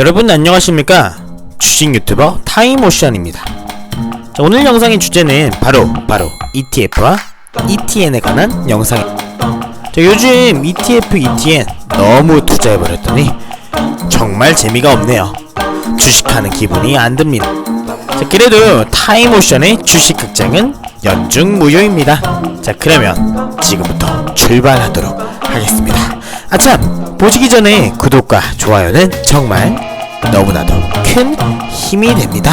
여러분 안녕하십니까? 주식 유튜버 타이모션입니다. 자, 오늘 영상의 주제는 바로 바로 ETF와 ETN에 관한 영상 자, 요즘 ETF, ETN 너무 투자해버렸더니 정말 재미가 없네요. 주식하는 기분이 안 듭니다. 자, 그래도 타이모션의 주식 극장은 연중 무료입니다. 자 그러면 지금부터 출발하도록 하겠습니다. 아참 보시기 전에 구독과 좋아요는 정말 너무나도 큰 힘이 됩니다.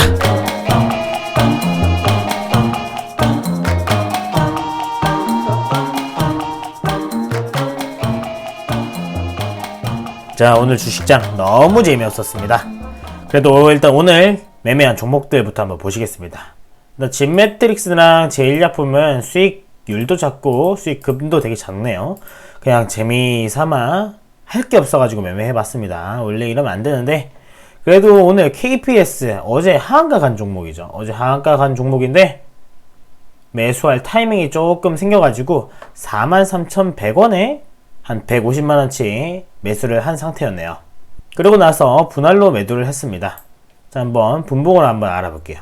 자 오늘 주식장 너무 재미없었습니다. 그래도 일단 오늘 매매한 종목들부터 한번 보시겠습니다. 일단 진매트릭스랑 제일약품은 수익률도 작고 수익금도 되게 작네요. 그냥 재미 삼아 할 게 없어가지고 매매해봤습니다. 원래 이러면 안 되는데 그래도 오늘 KPS 어제 하한가 간 종목이죠 어제 하한가 간 종목인데 매수할 타이밍이 조금 생겨가지고 43,100원에 한 150만원치 매수를 한 상태였네요. 그러고 나서 분할로 매도를 했습니다. 자, 한번 분봉을 한번 알아볼게요.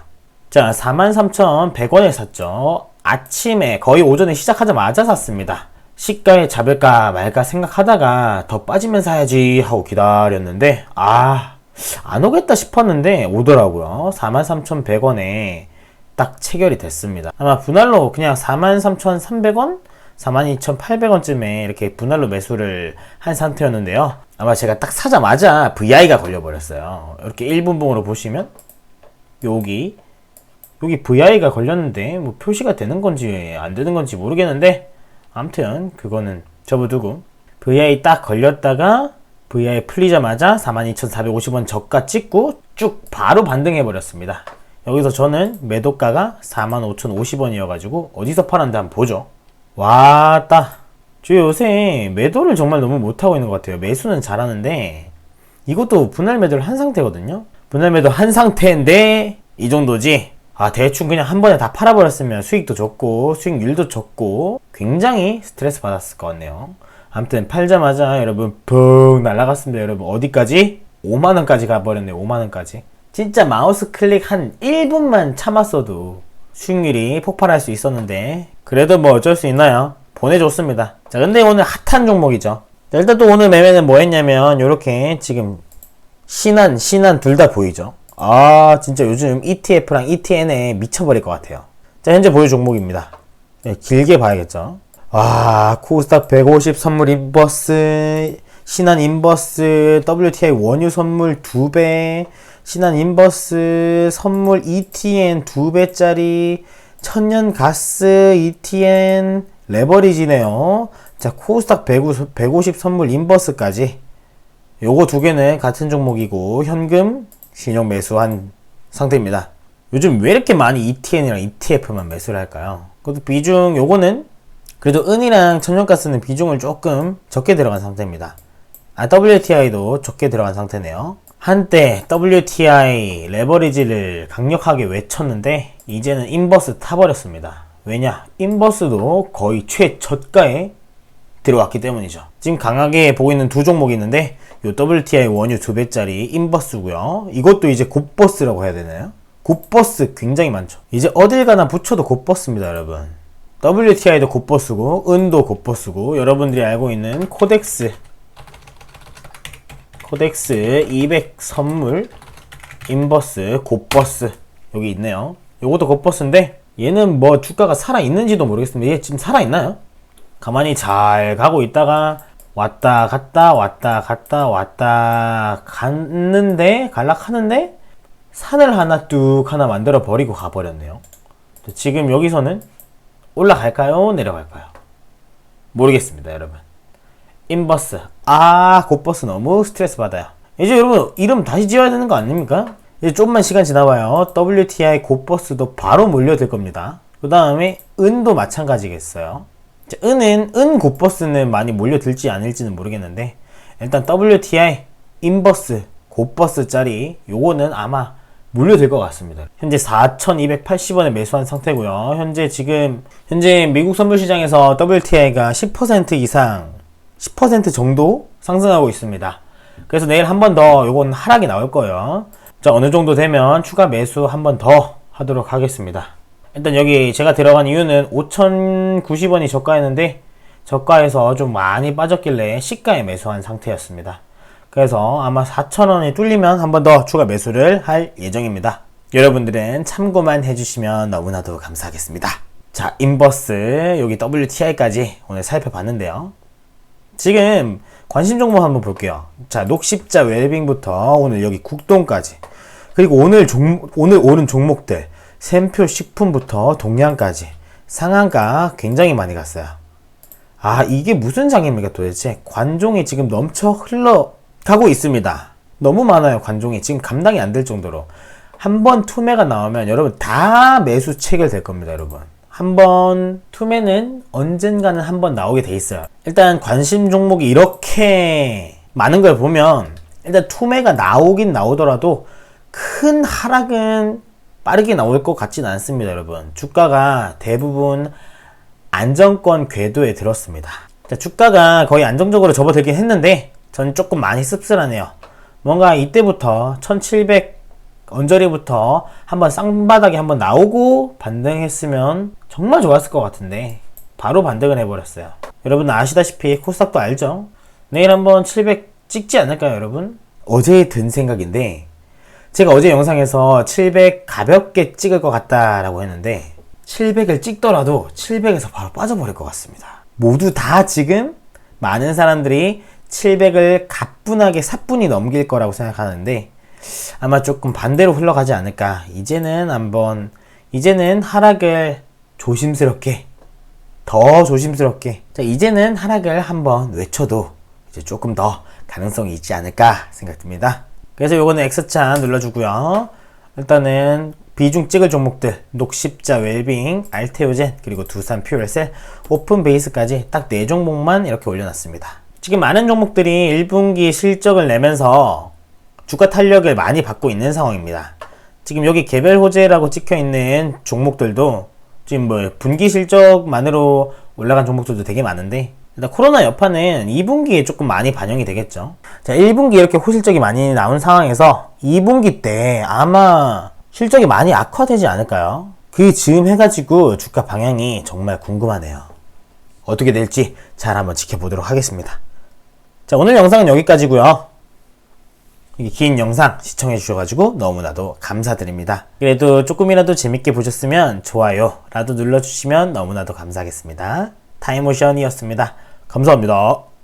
자, 43,100원에 샀죠. 아침에 거의 오전에 시작하자마자 샀습니다. 시가에 잡을까 말까 생각하다가 더 빠지면 사야지 하고 기다렸는데, 아, 안 오겠다 싶었는데 오더라고요. 43,100원에 딱 체결이 됐습니다. 아마 분할로 그냥 43,300원? 42,800원쯤에 이렇게 분할로 매수를 한 상태였는데요. 아마 제가 딱 사자마자 VI가 걸려버렸어요. 이렇게 1분봉으로 보시면 여기 여기 VI가 걸렸는데 뭐 표시가 되는 건지 안 되는 건지 모르겠는데 아무튼 그거는 접어두고 VI 딱 걸렸다가 VI 풀리자마자 42,450원 저가 찍고 쭉 바로 반등해 버렸습니다. 여기서 저는 매도가가 45,050원이어가지고 어디서 팔았는지 한번 보죠. 왔다. 저 요새 매도를 정말 너무 못하고 있는 것 같아요. 매수는 잘하는데 이것도 분할 매도를 한 상태거든요. 분할 매도 한 상태인데 이 정도지. 아 대충 그냥 한 번에 다 팔아버렸으면 수익도 좋고 수익률도 좋고 굉장히 스트레스 받았을 것 같네요. 아무튼 팔자마자 여러분 푹 날아갔습니다. 여러분 어디까지? 5만 원까지 가버렸네요. 5만 원까지. 진짜 마우스 클릭 한 1분만 참았어도 수익률이 폭발할 수 있었는데 그래도 뭐 어쩔 수 있나요? 보내줬습니다. 자 근데 오늘 핫한 종목이죠. 자, 일단 또 오늘 매매는 뭐 했냐면 요렇게 지금 신한 신한 둘 다 보이죠. 아 진짜 요즘 ETF랑 ETN에 미쳐버릴 것 같아요. 자 현재 보유 종목입니다. 네, 길게 봐야겠죠. 아 코스닥 150 선물 인버스 신한 인버스 WTI 원유 선물 2배 신한 인버스 선물 ETN 2배짜리 천연 가스 ETN 레버리지네요. 자, 코스닥 150, 150 선물 인버스까지. 요거 두 개는 같은 종목이고, 현금, 신용 매수한 상태입니다. 요즘 왜 이렇게 많이 ETN이랑 ETF만 매수를 할까요? 그것도 비중, 요거는 그래도 은이랑 천연가스는 비중을 조금 적게 들어간 상태입니다. 아, WTI도 적게 들어간 상태네요. 한때 WTI 레버리지를 강력하게 외쳤는데 이제는 인버스 타버렸습니다. 왜냐? 인버스도 거의 최저가에 들어왔기 때문이죠. 지금 강하게 보고 있는 두 종목이 있는데 요 WTI 원유 두 배짜리 인버스고요. 이것도 이제 곧버스라고 해야 되나요? 곧버스 굉장히 많죠. 이제 어딜 가나 붙여도 곧버스입니다, 여러분. WTI도 곧버스고 은도 곧버스고 여러분들이 알고 있는 코덱스. 코덱스 200 선물 인버스 곧버스. 여기 있네요. 요것도 곧버스인데 얘는 뭐 주가가 살아있는지도 모르겠습니다. 얘 지금 살아있나요? 가만히 잘 가고 있다가 왔다 갔다 왔다 갔다 왔다 갔는데 갈락하는데 산을 하나 뚝 하나 만들어 버리고 가버렸네요. 지금 여기서는 올라갈까요 내려갈까요 모르겠습니다 여러분 인버스. 아, 곧버스 너무 스트레스 받아요. 이제 여러분, 이름 다시 지어야 되는 거 아닙니까? 이제 좀만 시간 지나봐요. WTI 곧버스도 바로 몰려들 겁니다. 그 다음에 은도 마찬가지겠어요. 자, 은은, 은 곧버스는 많이 몰려들지 않을지는 모르겠는데, 일단 WTI 인버스 곧버스 짜리 요거는 아마 물려들 것 같습니다. 현재 4,280원에 매수한 상태고요. 현재 지금 현재 미국 선물 시장에서 WTI가 10% 이상 10% 정도 상승하고 있습니다. 그래서 내일 한 번 더 요건 하락이 나올 거예요. 자, 어느 정도 되면 추가 매수 한 번 더 하도록 하겠습니다. 일단 여기 제가 들어간 이유는 5,090원이 저가였는데 저가에서 좀 많이 빠졌길래 시가에 매수한 상태였습니다. 그래서 아마 4,000원이 뚫리면 한 번 더 추가 매수를 할 예정입니다. 여러분들은 참고만 해주시면 너무나도 감사하겠습니다. 자, 인버스 여기 WTI까지 오늘 살펴봤는데요. 지금 관심 종목 한번 볼게요. 자, 녹십자 웰빙부터 오늘 여기 국동까지. 그리고 오늘 종, 오늘 오른 종목들. 샘표 식품부터 동양까지. 상한가 굉장히 많이 갔어요. 아, 이게 무슨 장입니까 도대체? 관종이 지금 넘쳐 흘러 가고 있습니다. 너무 많아요, 관종이. 지금 감당이 안 될 정도로. 한 번 투매가 나오면 여러분 다 매수 체결될 겁니다, 여러분. 한 번 투매는 언젠가는 한 번 나오게 돼 있어요. 일단 관심 종목이 이렇게 많은 걸 보면 일단 투매가 나오긴 나오더라도 큰 하락은 빠르게 나올 것 같진 않습니다, 여러분. 주가가 대부분 안정권 궤도에 들었습니다. 자, 주가가 거의 안정적으로 접어들긴 했는데 전 조금 많이 씁쓸하네요. 뭔가 이때부터 1700 언저리부터 한번 쌍바닥에 한번 나오고 반등했으면 정말 좋았을 것 같은데 바로 반등을 해버렸어요. 여러분 아시다시피 코스닥도 알죠? 내일 한번 700 찍지 않을까요, 여러분? 어제 든 생각인데 제가 어제 영상에서 700 가볍게 찍을 것 같다라고 했는데 700을 찍더라도 700에서 바로 빠져버릴 것 같습니다. 모두 다 지금 많은 사람들이 700을 가뿐하게 사뿐히 넘길 거라고 생각하는데 아마 조금 반대로 흘러가지 않을까. 이제는 한번 이제는 하락을 조심스럽게 더 조심스럽게 자, 이제는 하락을 한번 외쳐도 이제 조금 더 가능성이 있지 않을까 생각됩니다. 그래서 요거는 X차 눌러주고요. 일단은 비중 찍을 종목들 녹십자 웰빙, 알테오젠 그리고 두산 퓨얼셀, 오픈 베이스까지 딱 네 종목만 이렇게 올려놨습니다. 지금 많은 종목들이 1분기 실적을 내면서 주가 탄력을 많이 받고 있는 상황입니다. 지금 여기 개별 호재라고 찍혀 있는 종목들도 지금 뭐 분기 실적만으로 올라간 종목들도 되게 많은데 일단 코로나 여파는 2분기에 조금 많이 반영이 되겠죠. 자, 1분기 이렇게 호실적이 많이 나온 상황에서 2분기 때 아마 실적이 많이 악화되지 않을까요? 그 즈음 해가지고 주가 방향이 정말 궁금하네요. 어떻게 될지 잘 한번 지켜보도록 하겠습니다. 자, 오늘 영상은 여기까지고요. 이긴 영상 시청해 주셔가지고 너무나도 감사드립니다. 그래도 조금이라도 재밌게 보셨으면 좋아요라도 눌러주시면 너무나도 감사하겠습니다. 타임모션이었습니다. 감사합니다.